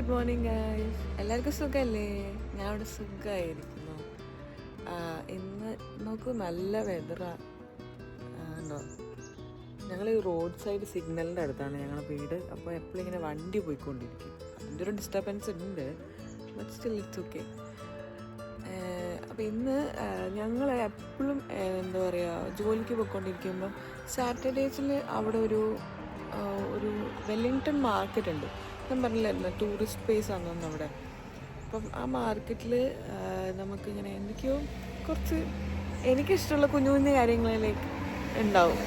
Good morning guys എല്ലാവർക്കും സുഖമല്ലേ ഞാൻ ഇവിടെ സുഖമായിരിക്കുന്നു ഇന്ന് നമുക്ക് നല്ല വെതറാണോ ഞങ്ങൾ ഈ റോഡ് സൈഡ് സിഗ്നലിന്റെ അടുത്താണ് ഞങ്ങളുടെ വീട്. അപ്പോൾ എപ്പോഴും ഇങ്ങനെ വണ്ടി പോയിക്കൊണ്ടിരിക്കും. അതിന്റെ ഒരു ഡിസ്റ്റർബൻസ് ഉണ്ട് ബട്ട് സ്റ്റിൽ ഇറ്റ്സ് ഓക്കെ അപ്പോൾ ഇന്ന് ഞങ്ങൾ എപ്പോഴും എന്താ പറയുക ജോലിക്ക് പോയിക്കൊണ്ടിരിക്കുമ്പം സാറ്റർഡേസിൽ അവിടെ ഒരു ഒരു വെല്ലിങ്ടൺ മാർക്കറ്റ് ഉണ്ട്. ഞാൻ പറഞ്ഞില്ലായിരുന്നു. ടൂറിസ്റ്റ് പ്ലേസ് ആണെന്ന് അവിടെ. അപ്പം ആ മാർക്കറ്റിൽ നമുക്കിങ്ങനെ എന്തൊക്കെയോ കുറച്ച് എനിക്കിഷ്ടമുള്ള കുഞ്ഞു കുഞ്ഞു കാര്യങ്ങളിലേക്ക് ഉണ്ടാവും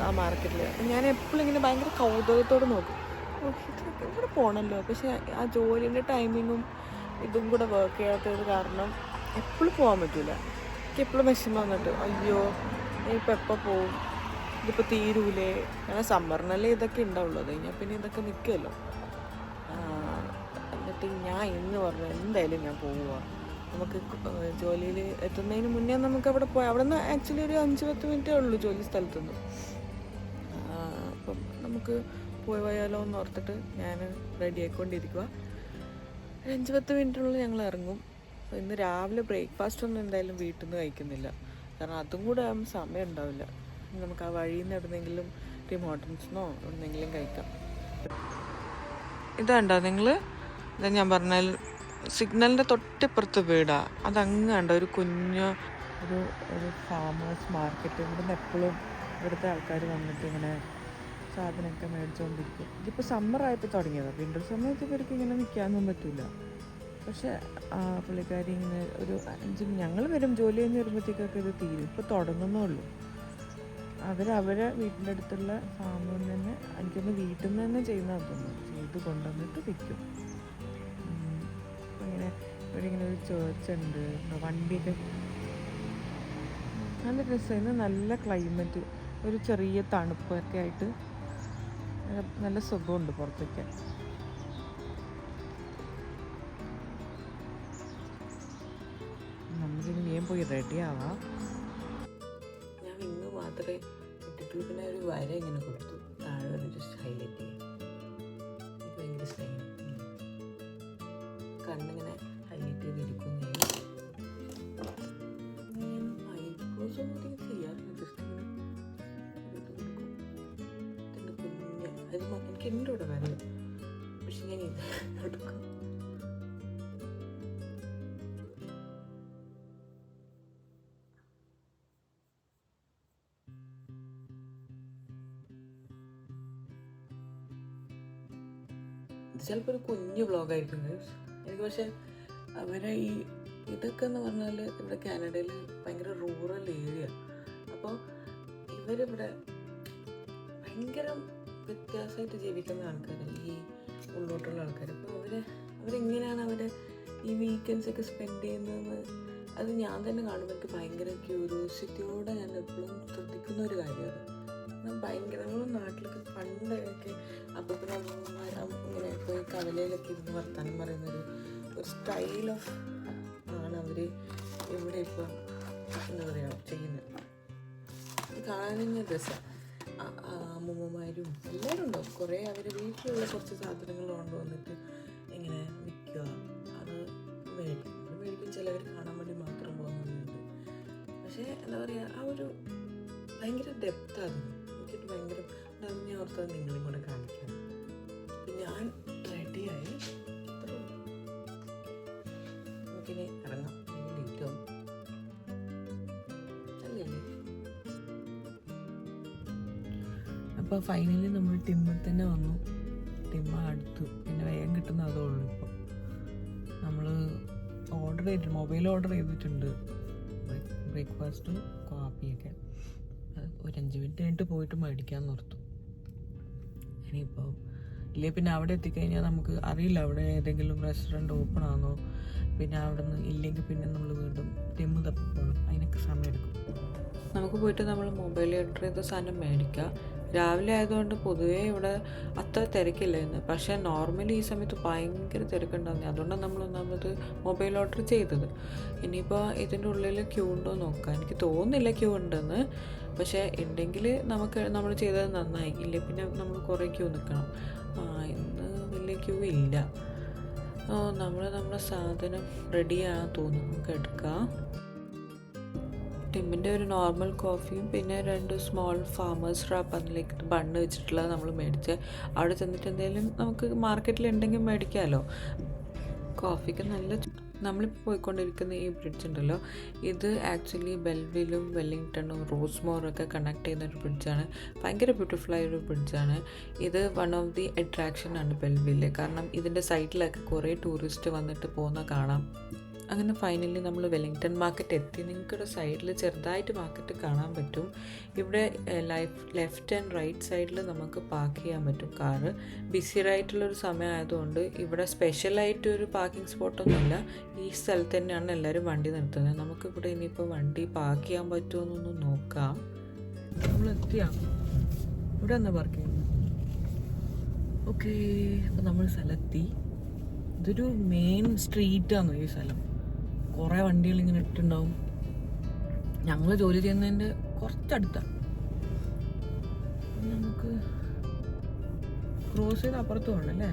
ആ, മാർക്കറ്റിൽ ഞാൻ എപ്പോഴും ഇങ്ങനെ ഭയങ്കര കൗതുകത്തോടെ നോക്കും. ഇവിടെ പോകണമല്ലോ പക്ഷെ ആ ജോലിന്റെ ടൈമിങ്ങും ഇതും കൂടെ വർക്ക് ചെയ്യാത്തത് കാരണം എപ്പോഴും പോകാൻ പറ്റില്ല എനിക്ക് എപ്പോഴും വിഷമം വന്നിട്ട് അയ്യോ ഇപ്പം എപ്പോൾ പോവും? ഇതിപ്പോൾ തീരൂലേ? അങ്ങനെ സമ്മറിനല്ലേ ഇതൊക്കെ ഉണ്ടാവുള്ളൂ. അത് കഴിഞ്ഞാൽ പിന്നെ ഇതൊക്കെ നിൽക്കുമല്ലോ എന്നിട്ട് ഞാൻ ഇന്ന് പറഞ്ഞു എന്തായാലും ഞാൻ പോവുക നമുക്ക് ജോലിയിൽ എത്തുന്നതിന് മുന്നേ നമുക്ക് അവിടെ പോയി അവിടെ നിന്ന് ആക്ച്വലി ഒരു അഞ്ച് പത്ത് മിനിറ്റേ ഉള്ളൂ ജോലി സ്ഥലത്തുനിന്ന്. അപ്പം നമുക്ക് പോയി പോയാലോ എന്ന് ഓർത്തിട്ട് ഞാൻ റെഡി ആയിക്കൊണ്ടിരിക്കുക അഞ്ച് പത്ത് മിനിറ്റിനുള്ളിൽ ഞങ്ങൾ ഇറങ്ങും. ഇന്ന് രാവിലെ ബ്രേക്ക്ഫാസ്റ്റ് ഒന്നും എന്തായാലും വീട്ടിൽ നിന്ന് കഴിക്കുന്നില്ല. കാരണം അതും കൂടെ ആകുമ്പോൾ സമയം ഉണ്ടാവില്ല. നമുക്ക് ആ വഴിയിൽ നിന്ന് എവിടെന്നെങ്കിലും ടീം ഹോട്ടൽസിനോ എന്തെങ്കിലും കഴിക്കാം. ഇതാണ്ടോ നിങ്ങൾ ഇതാ ഞാൻ പറഞ്ഞാൽ സിഗ്നലിന്റെ തൊട്ടിപ്പുറത്ത് വീടാണ് അതങ്ങ് കണ്ടോ ഒരു കുഞ്ഞ് ഒരു ഒരു ഫാമേഴ്സ് മാർക്കറ്റ് ഇവിടുന്ന് എപ്പോഴും ഇവിടുത്തെ ആൾക്കാർ വന്നിട്ട് ഇങ്ങനെ സാധനമൊക്കെ മേടിച്ചുകൊണ്ടിരിക്കും ഇതിപ്പോൾ സമ്മർ ആയപ്പോൾ തുടങ്ങിയതാണ് വിന്റർ സമയത്ത് ഇവർക്ക് ഇങ്ങനെ നിൽക്കാനൊന്നും പറ്റില്ല പക്ഷെ ആ പുള്ളിക്കാരി ഇങ്ങനെ ഒരു അഞ്ച് ഞങ്ങൾ വരും ജോലി കഴിഞ്ഞ് വരുമ്പോഴത്തേക്കൊക്കെ ഇത് തീരും. ഇപ്പോൾ തുടങ്ങുന്നേ ഉള്ളൂ. അവർ അവരെ വീട്ടിന്റെ അടുത്തുള്ള ഫാമിൽ നിന്ന് തന്നെ എനിക്കൊന്ന് വീട്ടിൽ നിന്ന് തന്നെ ചെയ്യുന്നതാണ് തോന്നുന്നു ചെയ്ത് കൊണ്ടുവന്നിട്ട് വിൽക്കും. ഇവിടെ ഇങ്ങനെ ഒരു ചേർച്ച് ഉണ്ട്. വണ്ടിയൊക്കെ നല്ല രസമായിരുന്നു. നല്ല ക്ലൈമറ്റ് ഒരു ചെറിയ തണുപ്പൊക്കെ ആയിട്ട് നല്ല- സുഖമുണ്ട് പുറത്തേക്ക്. നമുക്കിനി വേഗം പോയി റെഡി ആവാം. ഞാൻ ഇന്ന് മാത്രമേ ഇട്ടിട്ടുള്ളൂ പിന്നെ ഒരു വര ഇങ്ങനെ കൊടുത്തു. താഴെ ഒരു ജസ്റ്റ് ഹൈലൈറ്റ് ചെയ്യാം ഭയങ്കര കണ്ണിങ്ങനെ അത് എനിക്ക് എന്റെ കൂടെ വരും പക്ഷെ ഞാൻ ഇത് എടുക്കും ചിലപ്പോൾ ഒരു കുഞ്ഞു ബ്ലോഗായിരിക്കും. എനിക്ക് പക്ഷെ അവരെ ഈ ഇതൊക്കെ എന്ന് പറഞ്ഞാൽ ഇവിടെ കാനഡയിൽ ഭയങ്കര റൂറൽ ഏരിയ അപ്പോൾ ഇവരിവിടെ ഭയങ്കര വ്യത്യാസമായിട്ട് ജീവിക്കുന്ന ആൾക്കാർ ഈ ഉള്ളോട്ടുള്ള ആൾക്കാർ അപ്പോൾ അവർ അവരെങ്ങനെയാണ് അവർ ഈ വീക്കെൻഡ്സ് ഒക്കെ സ്പെൻഡ് ചെയ്യുന്നതെന്ന് അത് ഞാൻ തന്നെ കാണുമ്പോൾ എനിക്ക് ഭയങ്കര ക്യൂരിയോസിറ്റിയോടെ ഞാൻ എപ്പോഴും ശ്രദ്ധിക്കുന്ന ഒരു കാര്യമാണ്. ഞാൻ ഭയങ്കര നമ്മൾ നാട്ടിലൊക്കെ പണ്ടൊക്കെ അപ്പം ഇങ്ങനെ പോയി കവലയിലൊക്കെ ഇരുന്ന് വർത്താനം പറയുന്നൊരു ഒരു സ്റ്റൈൽ ഓഫ് ആണ് അവർ ഇവിടെ ഇപ്പം എന്താ പറയുക ചെയ്യുന്നത്. അത് കാണാൻ തന്നെ രസം അമ്മൂമ്മമാരും എല്ലാവരും ഉണ്ടാവും കുറേ അവർ വീട്ടിലുള്ള കുറച്ച് സാധനങ്ങൾ കൊണ്ടുവന്നിട്ട് ഇങ്ങനെ വിൽക്കുക. അത് മേടിക്കും. അത് മേടിക്കും ചിലവർ കാണാൻ വേണ്ടി മാത്രം പോകുന്നുണ്ട്. പക്ഷേ എന്താ പറയുക ആ ഒരു ഭയങ്കര ഡെപ്താണ് എനിക്കിട്ട് ഭയങ്കര ഞാൻ ഓർത്തത് നിങ്ങളും കൂടെ കാണിക്കാം അപ്പോൾ ഫൈനലി നമ്മൾ ടിമ്മിൽ തന്നെ വന്നു. ടിമ്മ അടുത്തു. പിന്നെ വേഗം കിട്ടുന്ന അതേ ഉള്ളൂ ഇപ്പോൾ നമ്മൾ ഓർഡർ ചെയ്തിട്ടുണ്ട്. മൊബൈൽ ഓർഡർ ചെയ്തിട്ടുണ്ട് ബ്രേക്ക്ഫാസ്റ്റും കോപ്പിയൊക്കെ ഒരു അഞ്ച് മിനിറ്റ് കഴിഞ്ഞിട്ട് പോയിട്ട് മേടിക്കാൻ നിർത്തും. ഇനിയിപ്പോൾ ഇല്ലേ പിന്നെ അവിടെ എത്തിക്കഴിഞ്ഞാൽ നമുക്ക് അറിയില്ല അവിടെ ഏതെങ്കിലും റെസ്റ്റോറന്റ് ഓപ്പൺ ആണോ. പിന്നെ അവിടെ നിന്ന് ഇല്ലെങ്കിൽ പിന്നെ നമ്മൾ വീണ്ടും ടിമ്മ് തപ്പിപ്പോഴും അതിനൊക്കെ സമയമെടുക്കും നമുക്ക് പോയിട്ട് നമ്മൾ മൊബൈൽ ഓർഡർ ചെയ്ത സാധനം മേടിക്കാം. രാവിലെ ആയതുകൊണ്ട് പൊതുവേ ഇവിടെ അത്ര തിരക്കില്ലായിരുന്നു. പക്ഷേ നോർമലി ഈ സമയത്ത് ഭയങ്കര തിരക്കുണ്ടാകുന്നത് അതുകൊണ്ടാണ് നമ്മൾ ഒന്നാമത് മൊബൈൽ ഓർഡർ ചെയ്തത്. ഇനിയിപ്പോൾ ഇതിന്റെ ഉള്ളിൽ ക്യൂ ഉണ്ടോ നോക്കാം. എനിക്ക് തോന്നുന്നില്ല ക്യൂ ഉണ്ടെന്ന്. പക്ഷേ ഉണ്ടെങ്കിൽ നമുക്ക് നമ്മൾ ചെയ്തത് നന്നായി. ഇല്ലേ പിന്നെ നമ്മൾ കുറേ ക്യൂ നിൽക്കണം ആ ഇന്ന് വലിയ ക്യൂ ഇല്ല. നമ്മൾ നമ്മുടെ സാധനം റെഡിയാണെന്ന് തോന്നുന്നു. നമുക്ക് എടുക്കാം. ടിമ്മിന്റെ ഒരു നോർമൽ കോഫിയും പിന്നെ രണ്ട് സ്മോൾ ഫാമേഴ്സ് റാപ്പ് അതിലേക്ക് ബണ്ണ് വെച്ചിട്ടുള്ളത് നമ്മൾ മേടിച്ച് അവിടെ ചെന്നിട്ട് എന്തെങ്കിലും നമുക്ക് മാർക്കറ്റിൽ ഉണ്ടെങ്കിൽ മേടിക്കാമല്ലോ കോഫിക്ക് നല്ല നമ്മളിപ്പോൾ പോയിക്കൊണ്ടിരിക്കുന്ന ഈ ബ്രിഡ്ജ് ഉണ്ടല്ലോ. ഇത് ആക്ച്വലി ബെൽവിലും വെല്ലിങ്ടണും റോസ്മോറും ഒക്കെ കണക്ട് ചെയ്യുന്ന ഒരു ബ്രിഡ്ജാണ് ഭയങ്കര ബ്യൂട്ടിഫുൾ ആയ ഒരു ബ്രിഡ്ജാണ് ഇത് വൺ ഓഫ് ദി അട്രാക്ഷൻ ആണ് ബെൽവിൽ. കാരണം ഇതിന്റെ സൈഡിലൊക്കെ കുറേ ടൂറിസ്റ്റ് വന്നിട്ട് പോകുന്ന കാണാം. അങ്ങനെ ഫൈനലി നമ്മൾ വെല്ലിങ്ടൺ മാർക്കറ്റ് എത്തി. നിങ്ങൾക്കിവിടെ സൈഡിൽ ചെറുതായിട്ട് മാർക്കറ്റ് കാണാൻ പറ്റും. ഇവിടെ ലൈഫ് ലെഫ്റ്റ് ആൻഡ് റൈറ്റ് സൈഡിൽ നമുക്ക് പാർക്ക് ചെയ്യാൻ പറ്റും കാറ് ബിസിയായിട്ടുള്ളൊരു സമയം ആയതുകൊണ്ട് ഇവിടെ സ്പെഷ്യലായിട്ട് ഒരു പാർക്കിംഗ് സ്പോട്ടൊന്നുമില്ല ഈ സ്ഥലത്ത് തന്നെയാണ് എല്ലാവരും വണ്ടി നിർത്തുന്നത്. നമുക്കിവിടെ ഇനിയിപ്പോൾ വണ്ടി പാർക്ക് ചെയ്യാൻ പറ്റുമോ എന്നൊന്ന് നോക്കാം. നമ്മൾ എത്തിയാ ഇവിടെ എന്നാ പാർക്ക് ചെയ്യുന്നത് ഓക്കെ അപ്പം നമ്മൾ സ്ഥലത്തി ഇതൊരു മെയിൻ സ്ട്രീറ്റാണ് ഈ സ്ഥലം? കുറേ വണ്ടികൾ ഇങ്ങനെ ഇട്ടുണ്ടാവും ഞങ്ങൾ ജോലി ചെയ്യുന്നതിന്റെ കുറച്ചടുത്താണ് നമുക്ക് ക്രോസ് ചെയ്ത് അപ്പുറത്ത് പോകണം അല്ലേ?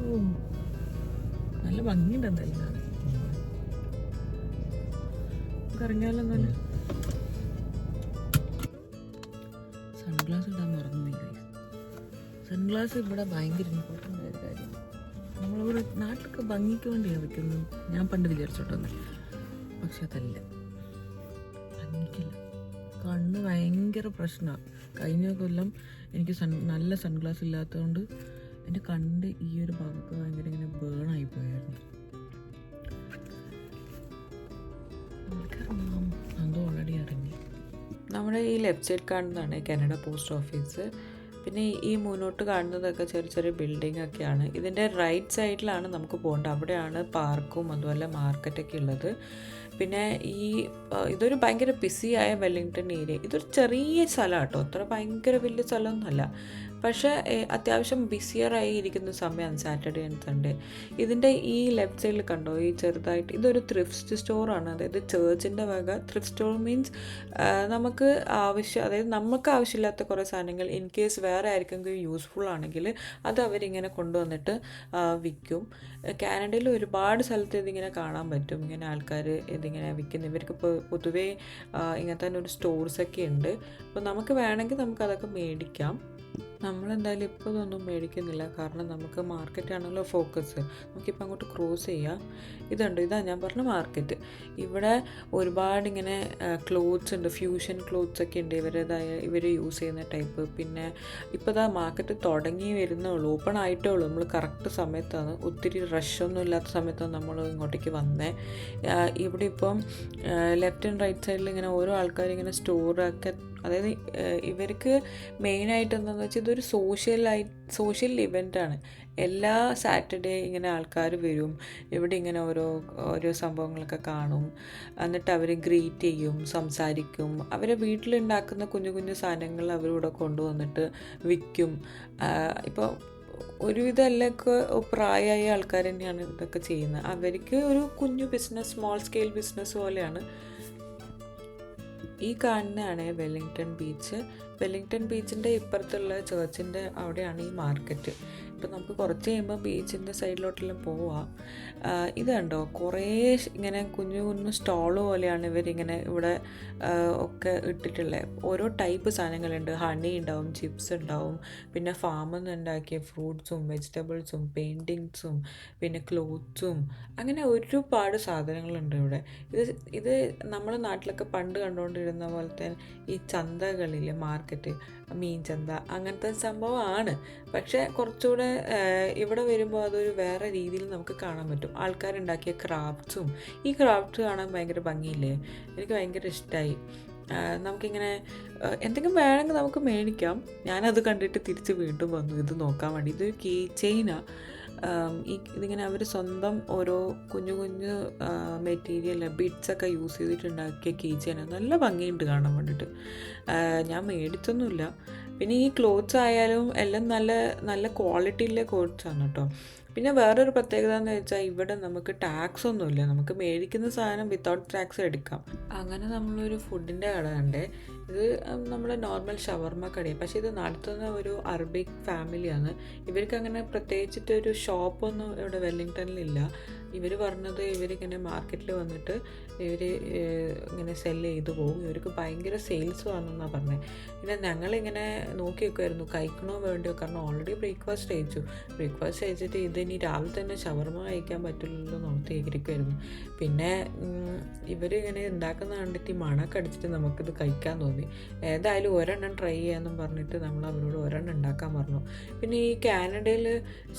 ഓ നല്ല ഭംഗിയുണ്ട് എന്തായാലും കാണാൻ. നമുക്ക് ഇറങ്ങിയാലോ എന്നാലും സൺഗ്ലാസ് ഇടാൻ മറന്നു സൺഗ്ലാസ് ഇവിടെ ഭയങ്കര ഇമ്പോർട്ടന്റ് നമ്മളിവിടെ നാട്ടിലൊക്കെ ഭംഗിക്ക് വേണ്ടിയാണ് വെക്കുന്നത്. ഞാൻ പണ്ട് വിചാരിച്ചോട്ടെ പക്ഷെ അതല്ല. ഭംഗിക്കില്ല. കണ്ണ് ഭയങ്കര പ്രശ്നമാണ് കഴിഞ്ഞ കൊല്ലം എനിക്ക് സൺ നല്ല സൺഗ്ലാസ് ഇല്ലാത്തതുകൊണ്ട് എന്റെ കണ്ണിന്റെ ഈ ഒരു ഭാഗത്ത് ഭയങ്കര ഇങ്ങനെ ബേണായി പോയായിരുന്നു. ഓൾറെഡി അറിഞ്ഞു? നമ്മുടെ ഈ ലെഫ്റ്റ് സൈഡ് കാണുന്നതാണ് കാനഡ പോസ്റ്റ് ഓഫീസ് പിന്നെ ഈ മുന്നോട്ട് കാണുന്നതൊക്കെ ചെറിയ ചെറിയ ബിൽഡിംഗ് ഒക്കെയാണ്. ഇതിന്റെ റൈറ്റ് സൈഡിലാണ് നമുക്ക് പോകേണ്ടത്. അവിടെയാണ് പാർക്കും അതുപോലെ മാർക്കറ്റൊക്കെ ഉള്ളത്. പിന്നെ ഈ ഇതൊരു ഭയങ്കര ബിസിയായ വെല്ലിങ്ടൺ ഏരിയ ഇതൊരു ചെറിയ സ്ഥലമാണ് കേട്ടോ അത്ര ഭയങ്കര വലിയ സ്ഥലമൊന്നുമല്ല. പക്ഷേ അത്യാവശ്യം ബിസിയറായി ഇരിക്കുന്ന സമയമാണ് സാറ്റർഡേ ആൻഡ് സൺഡേ. ഇതിന്റെ ഈ ലെഫ്റ്റ് സൈഡിൽ കണ്ടോ? ഈ ചെറുതായിട്ട് ഇതൊരു ത്രിഫ്റ്റ് സ്റ്റോറാണ്. അതായത് ചേർച്ചിന്റെ വക ത്രിഫ്റ്റ് സ്റ്റോർ മീൻസ് നമുക്ക് ആവശ്യം അതായത് നമുക്ക് ആവശ്യമില്ലാത്ത കുറേ സാധനങ്ങൾ ഇൻ കേസ് വേറെ ആർക്കെങ്കിലും യൂസ്ഫുൾ ആണെങ്കിൽ അത് അവരിങ്ങനെ കൊണ്ടുവന്നിട്ട് വിൽക്കും. കാനഡയിൽ ഒരുപാട് സ്ഥലത്ത് ഇതിങ്ങനെ കാണാൻ പറ്റും. ഇങ്ങനെ ആൾക്കാർ ഇതിങ്ങനെ വിൽക്കുന്ന ഇവർക്ക് ഇപ്പോൾ പൊതുവേ ഇങ്ങനത്തെ തന്നെ ഒരു സ്റ്റോർസൊക്കെ ഉണ്ട്. അപ്പോൾ നമുക്ക് വേണമെങ്കിൽ നമുക്കതൊക്കെ മേടിക്കാം. നമ്മളെന്തായാലും ഇപ്പോൾ ഇതൊന്നും മേടിക്കുന്നില്ല. കാരണം നമുക്ക് മാർക്കറ്റാണല്ലോ ഫോക്കസ്. നമുക്കിപ്പോൾ അങ്ങോട്ട് ക്രോസ് ചെയ്യാം. ഇതുണ്ട് ഇതാ ഞാൻ പറഞ്ഞ മാർക്കറ്റ്. ഇവിടെ ഒരുപാട് ഇങ്ങനെ ക്ലോത്ത്സ് ഉണ്ട്. ഫ്യൂഷൻ ക്ലോത്ത്സ് ഒക്കെ ഉണ്ട് ഇവരേതായ ഇവർ യൂസ് ചെയ്യുന്ന ടൈപ്പ് പിന്നെ ഇപ്പോൾ ഇതാ മാർക്കറ്റ് തുടങ്ങി വരുന്നേ ഉള്ളൂ ഓപ്പൺ ആയിട്ടേ ഉള്ളൂ നമ്മൾ കറക്റ്റ് സമയത്താണ്. ഒത്തിരി റഷൊന്നും ഇല്ലാത്ത സമയത്താണ് നമ്മൾ ഇങ്ങോട്ടേക്ക് വന്നേ. ഇവിടെ ഇപ്പം ലെഫ്റ്റ് ആൻഡ് റൈറ്റ് സൈഡിൽ ഇങ്ങനെ ഓരോ ആൾക്കാർ ഇങ്ങനെ സ്റ്റോറൊക്കെ അതായത് ഇവർക്ക് മെയിനായിട്ട് എന്താണെന്ന് വെച്ചാൽ ഇതൊരു സോഷ്യലായി സോഷ്യൽ ഇവന്റാണ് എല്ലാ സാറ്റർഡേ ഇങ്ങനെ ആൾക്കാർ വരും. ഇവിടെ ഇങ്ങനെ ഓരോ ഓരോ സംഭവങ്ങളൊക്കെ കാണും. എന്നിട്ട് അവർ ഗ്രീറ്റ് ചെയ്യും സംസാരിക്കും. അവരെ വീട്ടിലുണ്ടാക്കുന്ന കുഞ്ഞു കുഞ്ഞു സാധനങ്ങൾ അവരിവിടെ കൊണ്ടുവന്നിട്ട് വിൽക്കും. ഇപ്പോൾ ഒരുവിധ എല്ലാമൊക്കെ പ്രായമായ ആൾക്കാർ തന്നെയാണ് ഇതൊക്കെ ചെയ്യുന്നത്. അവർക്ക് ഒരു കുഞ്ഞു ബിസിനസ് സ്മോൾ സ്കെയിൽ ബിസിനസ് പോലെയാണ് ഈ കാണുന്നതാണ് വെല്ലിംഗ്ടൺ ബീച്ച്. വെല്ലിങ്ടൺ ബീച്ചിന്റെ ഇപ്പുറത്തുള്ള ചേർച്ചിന്റെ അവിടെയാണ് ഈ മാർക്കറ്റ്. ഇപ്പം നമുക്ക് കുറച്ച് കഴിയുമ്പോൾ ബീച്ചിന്റെ സൈഡിലോട്ടെല്ലാം പോവാം. ഇത് കണ്ടോ? കുറേ ഇങ്ങനെ കുഞ്ഞു കുഞ്ഞു സ്റ്റോൾ പോലെയാണ് ഇവരിങ്ങനെ ഇവിടെ ഒക്കെ ഇട്ടിട്ടുള്ളത് ഓരോ ടൈപ്പ് സാധനങ്ങളുണ്ട്. ഹണി ഉണ്ടാവും ചിപ്സ് ഉണ്ടാവും പിന്നെ ഫാമിൽ നിന്ന് ഉണ്ടാക്കിയ ഫ്രൂട്ട്സും വെജിറ്റബിൾസും പെയിന്റിങ്സും പിന്നെ ക്ലോത്ത്സും അങ്ങനെ ഒരുപാട് സാധനങ്ങളുണ്ട് ഇവിടെ. ഇത് ഇത് നമ്മുടെ നാട്ടിലൊക്കെ പണ്ട് കണ്ടുകൊണ്ടിരുന്ന പോലത്തെ ഈ ചന്തകളിൽ മാർക്കറ്റ് മീൻ ചന്ത അങ്ങനത്തെ സംഭവമാണ്. പക്ഷേ കുറച്ചുകൂടെ ഇവിടെ വരുമ്പോൾ അതൊരു വേറെ രീതിയിൽ നമുക്ക് കാണാൻ പറ്റും. ആൾക്കാരുണ്ടാക്കിയ ക്രാഫ്റ്റ്സും ഈ ക്രാഫ്റ്റ് കാണാൻ ഭയങ്കര ഭംഗിയില്ലേ? എനിക്ക് ഭയങ്കര ഇഷ്ടമായി നമുക്കിങ്ങനെ എന്തെങ്കിലും വേണമെങ്കിൽ നമുക്ക് മേടിക്കാം. ഞാനത് കണ്ടിട്ട് തിരിച്ച് വീണ്ടും വന്നു. ഇത് നോക്കാൻ വേണ്ടി. ഇതൊരു കീ ചെയിനാണ് ഈ ഇതിങ്ങനെ അവർ സ്വന്തം ഓരോ കുഞ്ഞു കുഞ്ഞു മെറ്റീരിയൽ ബിഡ്സൊക്കെ യൂസ് ചെയ്തിട്ടുണ്ടാക്കിയ കീ ചെയിൻ നല്ല ഭംഗിയുണ്ട് കാണാൻ വേണ്ടിയിട്ട് ഞാൻ മേടിച്ചൊന്നുമില്ല. പിന്നെ ഈ ക്ലോത്ത്സ് ആയാലും എല്ലാം നല്ല നല്ല ക്വാളിറ്റിയിലെ ക്ലോത്ത്സ് ആണ് കേട്ടോ പിന്നെ വേറൊരു പ്രത്യേകത എന്ന് വെച്ചാൽ ഇവിടെ നമുക്ക് ടാക്സ് ഒന്നുമില്ല. നമുക്ക് മേടിക്കുന്ന സാധനം വിത്തൗട്ട് ടാക്സ് എടുക്കാം. അങ്ങനെ നമ്മളൊരു ഫുഡിന്റെ കട കണ്ടേ ഇത് നമ്മുടെ നോർമൽ ഷവർമ്മ കടയാണ് പക്ഷേ ഇത് നടത്തുന്ന ഒരു അറബിക് ഫാമിലിയാണ് ഇവർക്ക് അങ്ങനെ പ്രത്യേകിച്ചിട്ട് ഷോപ്പൊന്നും ഇവിടെ വെല്ലിങ്ടണിലില്ല ഇവർ പറഞ്ഞത് ഇവരിങ്ങനെ മാർക്കറ്റിൽ വന്നിട്ട് ഇവർ ഇങ്ങനെ സെല്ല് ചെയ്തു പോകും. ഇവർക്ക് ഭയങ്കര സെയിൽസ് വന്നെന്നാണ് പറഞ്ഞത് പിന്നെ ഞങ്ങളിങ്ങനെ നോക്കി വെക്കുമായിരുന്നു കഴിക്കണോ വേണ്ടിയോ? കാരണം ഓൾറെഡി ബ്രേക്ക്ഫാസ്റ്റ് കഴിച്ചു. ബ്രേക്ക്ഫാസ്റ്റ് കഴിച്ചിട്ട് ഇതിനി രാവിലെ തന്നെ ഷവർമ കഴിക്കാൻ പറ്റില്ലല്ലോ നോക്കി ഇരിക്കുമായിരുന്നു പിന്നെ ഇവരിങ്ങനെ ഉണ്ടാക്കുന്ന കണ്ടിട്ട് ഈ മണമൊക്കെ അടിച്ചിട്ട് നമുക്കിത് കഴിക്കാൻ തോന്നി. ഏതായാലും ഒരെണ്ണം ട്രൈ ചെയ്യാമെന്നും പറഞ്ഞിട്ട് നമ്മൾ അവരോട് ഒരെണ്ണം ഉണ്ടാക്കാൻ പറഞ്ഞു. പിന്നെ ഈ കാനഡയിൽ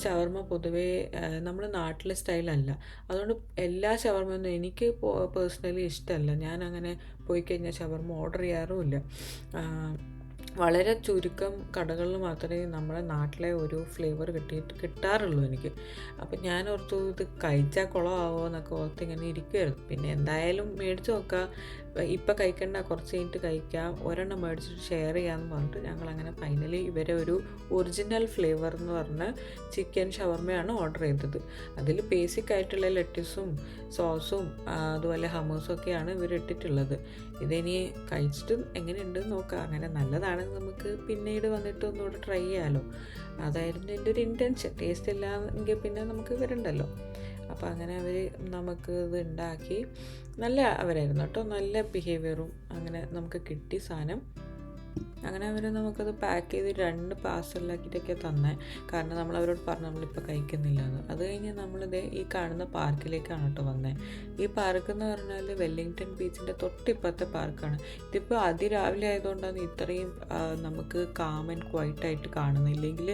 ഷവർമ പൊതുവേ നമ്മൾ നാട്ടിലെ സ്റ്റൈലല്ല അതുകൊണ്ട് എല്ലാ ഷവർമ്മയൊന്നും എനിക്ക് പേഴ്സണലി ഇഷ്ടമല്ല ഞാൻ അങ്ങനെ പോയി കഴിഞ്ഞാൽ ഷവർമ്മ ഓർഡർ ചെയ്യാറുമില്ല. വളരെ ചുരുക്കം കടകളിൽ മാത്രമേ നമ്മുടെ നാട്ടിലെ ഒരു ഫ്ലേവർ കിട്ടിയിട്ട് കിട്ടാറുള്ളൂ എനിക്ക്. അപ്പം ഞാൻ ഓർത്തു ഇത് കഴിച്ചാൽ കുളമാവോ എന്നൊക്കെ ഓർത്ത് ഇങ്ങനെ ഇരിക്കുമായിരുന്നു പിന്നെ എന്തായാലും മേടിച്ച് നോക്കാം. ഇപ്പം കഴിക്കണ്ട കുറച്ച് കഴിഞ്ഞിട്ട് കഴിക്കാം ഒരെണ്ണം മേടിച്ചിട്ട് ഷെയർ ചെയ്യാമെന്ന് പറഞ്ഞിട്ട് ഞങ്ങൾ അങ്ങനെ ഫൈനലി ഇവരെ ഒരു ഒറിജിനൽ ഫ്ലേവർ എന്ന് പറഞ്ഞ ചിക്കൻ ഷവർമയാണ് ഓർഡർ ചെയ്തത്. അതിൽ ബേസിക് ആയിട്ടുള്ള ലെറ്റീസും സോസും അതുപോലെ ഹമൂസും ഒക്കെയാണ് ഇവർ ഇട്ടിട്ടുള്ളത്. ഇതിനി കഴിച്ചിട്ട് എങ്ങനെയുണ്ട് നോക്കാം. അങ്ങനെ നല്ലതാണെങ്കിൽ നമുക്ക് പിന്നീട് വന്നിട്ട് ഒന്നുകൂടെ ട്രൈ ചെയ്യാമല്ലോ അതായിരുന്നു എന്റെ ഒരു ഇന്റൻഷൻ ടേസ്റ്റ് ഇല്ല എങ്കിൽ പിന്നെ നമുക്ക് വരണ്ടല്ലോ അപ്പോൾ അങ്ങനെ അവർ നമുക്ക് ഇത് ഉണ്ടാക്കി നല്ല അവരായിരുന്നു കേട്ടോ. നല്ല ബിഹേവിയറും അങ്ങനെ നമുക്ക് കിട്ടി സാധനം അങ്ങനെ അവർ നമുക്കത് പാക്ക് ചെയ്ത് രണ്ട് പാർസലിലാക്കിയിട്ടൊക്കെ തന്നെ. കാരണം നമ്മൾ അവരോട് പറഞ്ഞു നമ്മളിപ്പോൾ കഴിക്കുന്നില്ല എന്ന്. അത് കഴിഞ്ഞ് നമ്മളിത് ഈ കാണുന്ന പാർക്കിലേക്കാണ് കേട്ടോ വന്നത് ഈ പാർക്ക് എന്ന് പറഞ്ഞാൽ വെല്ലിങ്ടൺ ബീച്ചിന്റെ തൊട്ടിപ്പുറത്തെ പാർക്കാണ് ഇതിപ്പോൾ അതിരാവിലെ ആയതുകൊണ്ടാണ് ഇത്രയും നമുക്ക് കാം ആൻഡ് ആയിട്ട് കാണുന്നത് ഇല്ലെങ്കിൽ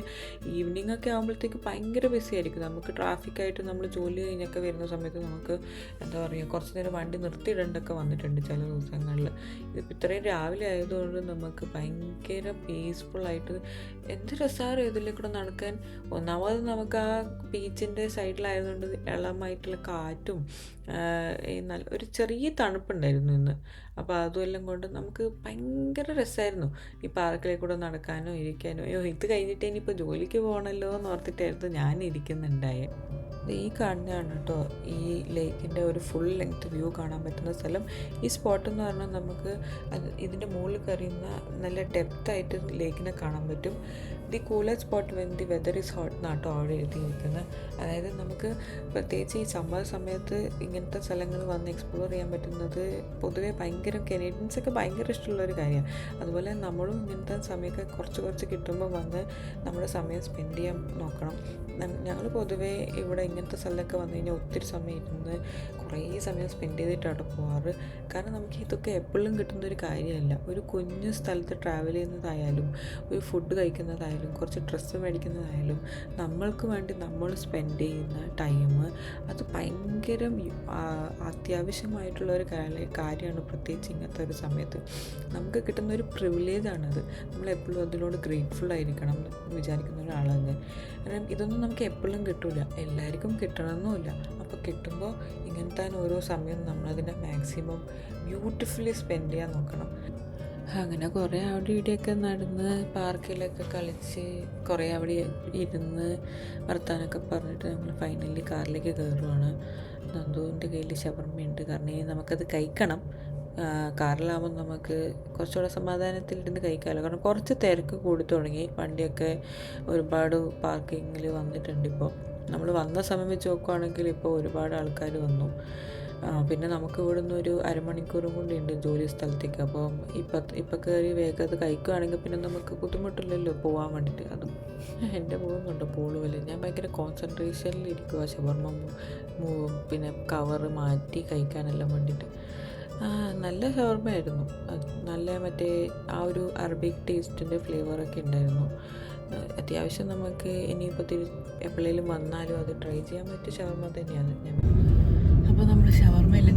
ഈവനിങ് ഒക്കെ ആകുമ്പോഴത്തേക്ക് ഭയങ്കര ബിസി ആയിരിക്കും. നമുക്ക് ട്രാഫിക്കായിട്ട് നമ്മൾ ജോലി കഴിഞ്ഞൊക്കെ വരുന്ന സമയത്ത് നമുക്ക് എന്താ പറയുക കുറച്ച് നേരം വണ്ടി നിർത്തിയിടേണ്ടൊക്കെ വന്നിട്ടുണ്ട് ചില ദിവസങ്ങളിൽ. ഇതിപ്പോൾ ഇത്രയും രാവിലെ ആയതുകൊണ്ട് നമുക്ക് ഭയങ്കര പീസ്ഫുള്ളായിട്ട് എന്ത് രസമാണ് ഇതിലെ കൂടെ നടക്കാൻ? ഒന്നാമത് നമുക്ക് ആ ബീച്ചിന്റെ സൈഡിലായതുകൊണ്ട് ഇളമായിട്ടുള്ള കാറ്റും നല്ല ഒരു ചെറിയ തണുപ്പുണ്ടായിരുന്നു ഇന്ന്. അപ്പോൾ അതുമെല്ലാം കൊണ്ട് നമുക്ക് ഭയങ്കര രസമായിരുന്നു ഈ പാർക്കിലേക്ക് കൂടെ നടക്കാനോ ഇരിക്കാനോ. അയ്യോ ഇത് കഴിഞ്ഞിട്ട് ഇനിയിപ്പോൾ ജോലിക്ക് പോകണമല്ലോ എന്ന് ഓർത്തിട്ടായിരുന്നു ഞാൻ ഇരിക്കുന്നുണ്ടായേ ഈ കാണുന്നതാണ് കേട്ടോ ഈ ലേക്കിന്റെ ഒരു ഫുൾ ലെങ്ത് വ്യൂ കാണാൻ പറ്റുന്ന സ്ഥലം. ഈ സ്പോട്ട് എന്ന് പറഞ്ഞാൽ നമുക്ക് ഇതിന്റെ മുകളിൽ കറിയുന്ന നല്ല ഡെപ്തായിട്ട് ലേക്കിനെ കാണാൻ പറ്റും. The cooler spot when the weather is hot എന്നാട്ടോ അവിടെ എഴുതിയിരിക്കുന്നത്. അതായത് നമുക്ക് പ്രത്യേകിച്ച് ഈ സമ്മർ സമയത്ത് ഇങ്ങനത്തെ സ്ഥലങ്ങൾ വന്ന് എക്സ്പ്ലോർ ചെയ്യാൻ പറ്റുന്നത് പൊതുവെ ഭയങ്കര കനേഡിയൻസൊക്കെ ഭയങ്കര ഇഷ്ടമുള്ള ഒരു കാര്യമാണ്. അതുപോലെ നമ്മളും ഇങ്ങനത്തെ സമയമൊക്കെ കുറച്ച് കുറച്ച് കിട്ടുമ്പോൾ വന്ന് നമ്മുടെ സമയം സ്പെൻഡ് ചെയ്യാൻ നോക്കണം. ഞങ്ങൾ പൊതുവേ ഇവിടെ ഇങ്ങനത്തെ സ്ഥലമൊക്കെ വന്നു കഴിഞ്ഞാൽ ഒത്തിരി സമയം ഇരുന്ന് കുറേ സമയം സ്പെൻഡ് ചെയ്തിട്ടാണ് പോകാറ് കാരണം നമുക്ക് ഇതൊക്കെ എപ്പോഴും കിട്ടുന്ന ഒരു കാര്യമല്ല. ഒരു കുഞ്ഞു സ്ഥലത്ത് ട്രാവൽ ചെയ്യുന്നതായാലും ഒരു ഫുഡ് കഴിക്കുന്നതായാലും കുറച്ച് ഡ്രസ്സ് മേടിക്കുന്നതായാലും നമ്മൾക്ക് വേണ്ടി നമ്മൾ സ്പെൻഡ് ചെയ്യുന്ന ടൈം അത് ഭയങ്കര അത്യാവശ്യമായിട്ടുള്ള ഒരു കാര്യമാണ് പ്രത്യേകിച്ച് ഇങ്ങനത്തെ ഒരു സമയത്ത്. നമുക്ക് കിട്ടുന്ന ഒരു പ്രിവിലേജാണത് നമ്മൾ എപ്പോഴും അതിനോട് ഗ്രേറ്റ്ഫുൾ ആയിരിക്കണം എന്ന് വിചാരിക്കുന്ന ഒരാളാണ് കാരണം ഇതൊന്നും നമുക്ക് എപ്പോഴും കിട്ടില്ല എല്ലാവർക്കും കിട്ടണമെന്നുമില്ല. അപ്പോൾ കിട്ടുമ്പോൾ ഇങ്ങനത്തെ ഓരോ സമയം നമ്മളതിനെ മാക്സിമം ബ്യൂട്ടിഫുള്ളി സ്പെൻഡ് ചെയ്യാൻ നോക്കണം. അങ്ങനെ കുറേ അവിടെ ഇവിടെയൊക്കെ നടന്ന് പാർക്കിലൊക്കെ കളിച്ച് കുറേ അവിടെ ഇരുന്ന് വർത്താനൊക്കെ പറഞ്ഞിട്ട് നമ്മൾ ഫൈനലി കാറിലേക്ക് കയറുവാണ് നന്ദുവിന്റെ കയ്യിൽ ശബർമ്മയുണ്ട് കാരണം ഇനി നമുക്കത് കഴിക്കണം. കാറിലാകുമ്പോൾ നമുക്ക് കുറച്ചുകൂടെ സമാധാനത്തിലിരുന്ന് കഴിക്കാമല്ലോ കാരണം കുറച്ച് തിരക്ക് കൂടി തുടങ്ങി. വണ്ടിയൊക്കെ ഒരുപാട് പാർക്കിങ്ങിൽ വന്നിട്ടുണ്ട് ഇപ്പോൾ നമ്മൾ വന്ന സമയം വെച്ച് നോക്കുവാണെങ്കിൽ ഇപ്പോൾ ഒരുപാട് ആൾക്കാർ വന്നു. പിന്നെ നമുക്ക് ഇവിടുന്ന് ഒരു അരമണിക്കൂറും കൂടി ഉണ്ട് ജോലി സ്ഥലത്തേക്ക്. അപ്പോൾ ഇപ്പം ഇപ്പം കയറി വേഗം അത് കഴിക്കുകയാണെങ്കിൽ പിന്നെ നമുക്ക് ബുദ്ധിമുട്ടില്ലല്ലോ പോകാൻ വേണ്ടിയിട്ട് അതും എന്റെ പോകുന്നുണ്ട് പോളുമല്ലേ ഞാൻ ഭയങ്കര കോൺസെൻട്രേഷനിൽ ഇരിക്കുക ഷവർമ്മ പിന്നെ കവറ് മാറ്റി കഴിക്കാനെല്ലാം വേണ്ടിയിട്ട് നല്ല ഷവർമ്മയായിരുന്നു നല്ല മറ്റേ ആ ഒരു അറബിക് ടേസ്റ്റിന്റെ ഫ്ലേവറൊക്കെ ഉണ്ടായിരുന്നു. അത്യാവശ്യം നമുക്ക് ഇനിയിപ്പോൾ തിരി എപ്പോഴേലും വന്നാലും അത് ട്രൈ ചെയ്യാൻ പറ്റിയ ഷവർമ്മ തന്നെയാണ് ഞാൻ. അപ്പോൾ നമ്മൾ ഷവർമ്മ എല്ലാം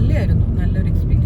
നല്ലതായിരുന്നു നല്ലൊരു എക്സ്പീരിയൻസ്